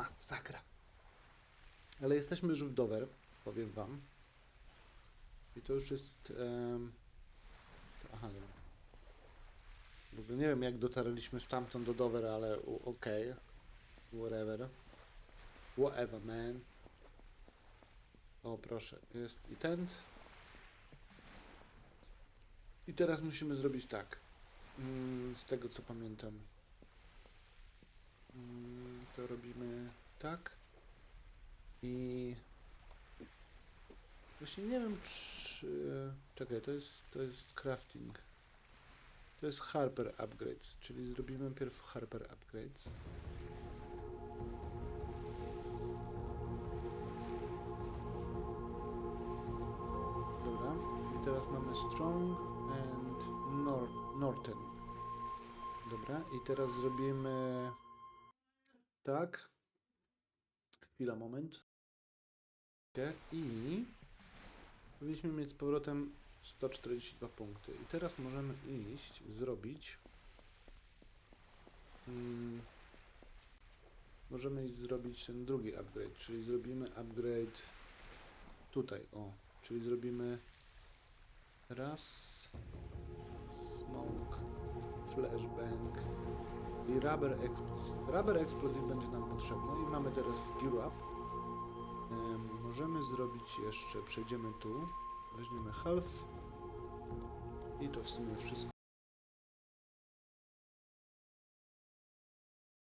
Masakra. Ale jesteśmy już w Dover, powiem wam. I to już jest... to, aha, dobra. W ogóle nie wiem, jak dotarliśmy stamtąd do Dover, ale okej. Whatever. Whatever, man. O, proszę, jest i tent. I teraz musimy zrobić tak. Mm, z tego co pamiętam. Mm, to robimy tak. I właśnie nie wiem czy. Czekaj, to jest to jest crafting. To jest Harper Upgrades, czyli zrobimy pierw Harper Upgrades. Dobra. I teraz mamy Strong and Nor Norton. Dobra. I teraz zrobimy tak. Chwila, moment. I powinniśmy mieć z powrotem 142 punkty. I teraz możemy iść, zrobić. Mm, możemy iść zrobić ten drugi upgrade, czyli zrobimy upgrade tutaj, o. Czyli zrobimy raz smoke, flashbang i rubber explosive. Rubber explosive będzie nam potrzebny i mamy teraz gear up. Em, możemy zrobić jeszcze, przejdziemy tu, weźmiemy half i to w sumie wszystko